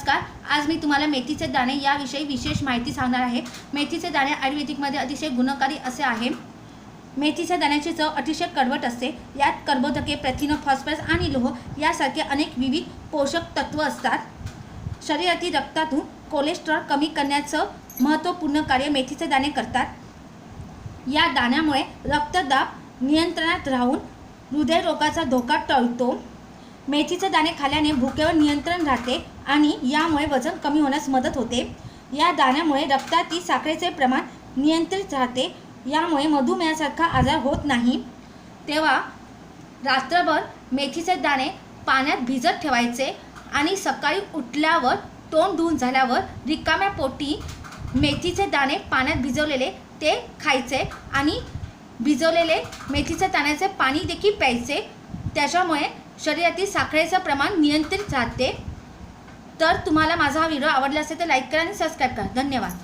नमस्कार. आज मी तुम्हाला मेथीचे दाणे याविषयी विशेष माहिती सांगणार आहे. मेथीचे दाणे आयुर्वेदिकमध्ये अतिशय गुणकारी असे आहे. मेथीच्या दाण्याची चव अतिशय कडवट असते. यात कर्बोदके प्रथिनो फॉस्फरस आणि लोह यासारखे अनेक विविध पोषक तत्व असतात. शरीरातील रक्तातून कोलेस्ट्रॉल कमी करण्याचं महत्त्वपूर्ण कार्य मेथीचे दाणे करतात. या दाण्यामुळे रक्तदाब नियंत्रणात राहून हृदयरोगाचा धोका टळतो. मेथीचे दाणे खाल्ल्याने भुकेवर नियंत्रण राहते आणि यामुळे वजन कमी होण्यास मदत होते. या दाण्यामुळे रक्तातील साखरेचे प्रमाण नियंत्रित राहते. यामुळे मधुमेहासारखा आजार होत नाही. तेव्हा रात्रभर मेथीचे दाणे पाण्यात भिजत ठेवायचे आणि सकाळी उठल्यावर तोंड धुवून झाल्यावर रिकाम्या पोटी मेथीचे दाणे पाण्यात भिजवलेले ते खायचे आणि भिजवलेले मेथीच्या दाण्याचे पाणी देखील प्यायचे. त्याच्यामुळे शरीरातील साखरेचं प्रमाण नियंत्रित राहते. तर तुम्हाला माझा हा व्हिडिओ आवडला असेल तर लाईक करा आणि सबस्क्राईब करा. धन्यवाद.